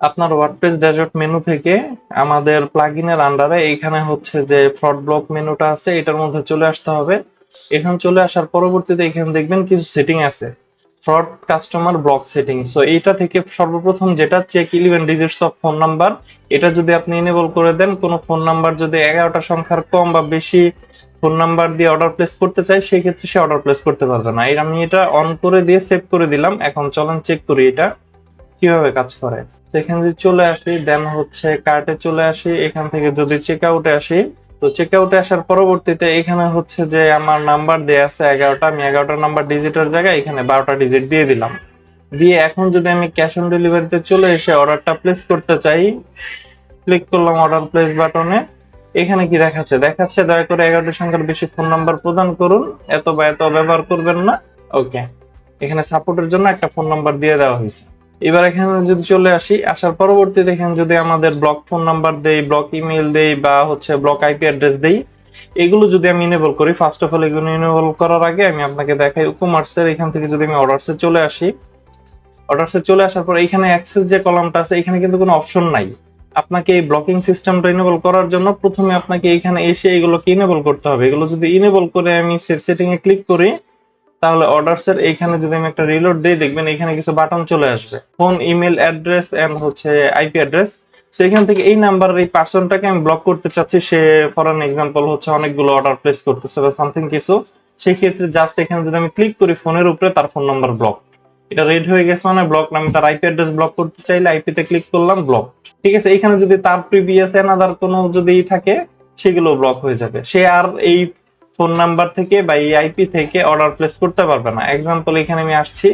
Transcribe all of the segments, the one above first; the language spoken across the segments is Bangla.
আপনার ওয়ার্ডপ্রেস ড্যাশবোর্ড মেনু থেকে আমাদের প্লাগইনের আন্ডারে এইখানে হচ্ছে যে ফ্রড ব্লক মেনুটা আছে, এটার মধ্যে চলে আসতে হবে। এখানে চলে আসার পরবর্তীতে এখানে দেখবেন কিছু সেটিং আছে। Fraud customer block setting so এইটা থেকে সর্বপ্রথম যেটা check eleven digits of phone number এটা যদি আপনি এনেবল করে দেন, কোনো ফোন নাম্বার যদি এগারোটা সংখ্যার কম বা বেশি ফোন নাম্বার দিয়ে অর্ডার প্লেস করতে চাই সেই ক্ষেত্রে সে অর্ডার প্লেস করতে পারবে না। আমি এটা অন করে দিয়ে সেভ করে দিলাম, এখন চলেন চেক করি এটা। কীভাবে কাজ করে? সেখানে যদি চলে আসি দেন হচ্ছে কার্টে চলে আসি। এখান থেকে যদি চেক আউটে আসি, তো চেক আউটে আসার পরবর্তীতে এখানে হচ্ছে যে আমার নাম্বার দেয়া আছে এগারোটা, আমি এগারোটা নাম্বার ডিজিটের জায়গায় এখানে বারোটা ডিজিট দিয়ে দিলাম। দিয়ে এখন যদি আমি ক্যাশ অন ডেলিভারিতে চলে এসে অর্ডারটা প্লেস করতে চাই ক্লিক করলাম অর্ডার প্লেস বাটনে এখানে কি দেখাচ্ছে? দেখাচ্ছে দয়া করে এগারোটি সংখ্যার বেশি ফোন নাম্বার প্রদান করুন। এত বা এত ব্যবহার করবেন না। ওকে এখানে সাপোর্টের জন্য একটা ফোন নাম্বার দিয়ে দেওয়া হয়েছে। এবার এখানে যদি চলে আসি, আসার পরবর্তীতে এখানে যদি আমাদের ব্লক ফোন নাম্বার দেই ব্লক ইমেল দেই বা হচ্ছে ব্লক আইপি অ্যাড্রেস দেই, এগুলো যদি আমি ইনেবল করি ফার্স্ট অফ অল এগুলো ইনেবল করার আগে আমি আপনাকে দেখাই কমার্সের এখান থেকে যদি আমি অর্ডারসে চলে আসি। অর্ডারসে চলে আসার পর এখানে অ্যাক্সেস যে কলামটা আছে, এখানে কিন্তু কোনো অপশন নাই। আপনাকে এই ব্লকিং সিস্টেমটা ইনেবল করার জন্য প্রথমে আপনাকে এখানে এসে এগুলোকে ইনেবল করতে হবে। এগুলো যদি ইনেবল করে আমি সেভ সেটিংয়ে ক্লিক করি তাহলে অর্ডারস এর এইখানে যদি আমি একটা রিলোড দিই, দেখবেন এখানে কিছু বাটন চলে আসবে। ফোন ইমেল অ্যাড্রেস এন্ড হচ্ছে আইপি অ্যাড্রেস সো এখান থেকে এই নাম্বারের এই পার্সনটাকে আমি ব্লক করতে চাচ্ছি। সে ফর অ্যান এক্সাম্পল হচ্ছে অনেকগুলো অর্ডার প্লেস করতেছে বা সামথিং কিছু। সেই ক্ষেত্রে জাস্ট এখানে যদি আমি ক্লিক করি ফোনের উপরে তার ফোন নাম্বার ব্লক এটা রেড হয়ে গেছে মানে ব্লক আমি তার আইপি অ্যাড্রেস ব্লক করতে চাইলে আইপি তে ক্লিক করলাম ব্লক ঠিক আছে, এখানে যদি তার প্রিভিয়াস এনাদার কোনো যদি থাকে, সেগুলো ব্লক হয়ে যাবে। সে আর এই ফোন নাম্বার থেকে বা এই আইপি থেকে অর্ডার প্লেস করতে পারবে না। এক্সাম্পল এখানে আমি আসছি।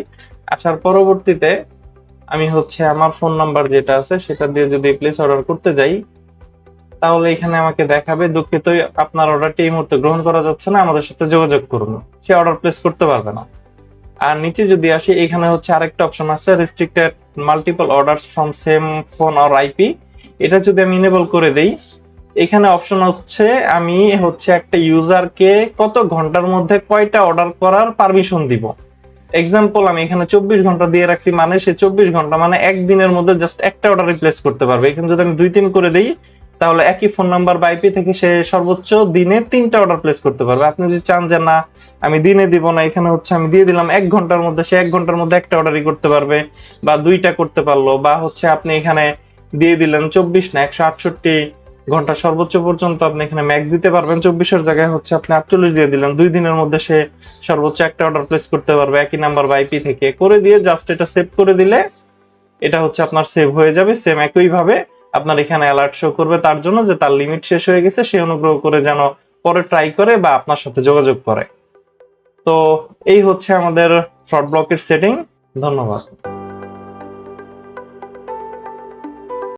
আসার পরবর্তীতে আমি হচ্ছে আমার ফোন নাম্বার যেটা আছে, সেটা দিয়ে যদি প্লেস অর্ডার করতে যাই, তাহলে এখানে আমাকে দেখাবে দুঃখিত আপনার অর্ডারটি এই মুহূর্তে গ্রহণ করা যাচ্ছে না, আমাদের সাথে যোগাযোগ করুন। সে অর্ডার প্লেস করতে পারবে না। আর নিচে যদি আসি, এখানে হচ্ছে আরেকটা অপশন আছে restricted multiple orders from same phone or IP এটা যদি আমি ইনেবল করে দেই এখানে অপশন হচ্ছে, আমি হচ্ছে একটা ইউজারকে কত ঘণ্টার মধ্যে কয়টা অর্ডার করার পারমিশন দিব? এক্সাম্পল আমি এখানে চব্বিশ ঘণ্টা দিয়ে রাখছি মানে সে চব্বিশ ঘণ্টা মানে একদিনের মধ্যে জাস্ট একটা অর্ডার রিপ্লেস করতে পারবে। এখানে যদি আমি দুই তিন করে দিই, তাহলে একই ফোন নাম্বার বা আইপি থেকে সে সর্বোচ্চ দিনে তিনটা অর্ডার প্লেস করতে পারবে। আপনি যদি চান যে, না, আমি দিনে দিব না, এখানে হচ্ছে আমি দিয়ে দিলাম, এক ঘণ্টার মধ্যে সে এক ঘণ্টার মধ্যে একটা অর্ডারই করতে পারবে বা দুইটা করতে পারল বা হচ্ছে আপনি এখানে দিয়ে দিলেন চব্বিশ না, একশো আটষট্টি ঘণ্টা সর্বোচ্চ পর্যন্ত আপনি এখানে ম্যাক্স দিতে পারবেন। চব্বিশের জায়গায় হচ্ছে আপনি আটচল্লিশ দিয়ে দিলেন। দুই দিনের মধ্যে সে সর্বোচ্চ একটা অর্ডার প্লেস করতে পারবে, একই নাম্বার বা আইপি থেকে। করে দিয়ে জাস্ট এটা সেভ করে দিলে এটা হচ্ছে আপনার সেভ হয়ে যাবে সেম একইভাবে আপনার এখানে অ্যালার্ট শো করবে। তার জন্য যে তার লিমিট শেষ হয়ে গেছে, সে অনুগ্রহ করে যেন পরে ট্রাই করে বা আপনার সাথে যোগাযোগ করে। তো এই হচ্ছে আমাদের ফ্রড ব্লকের সেটিং ধন্যবাদ।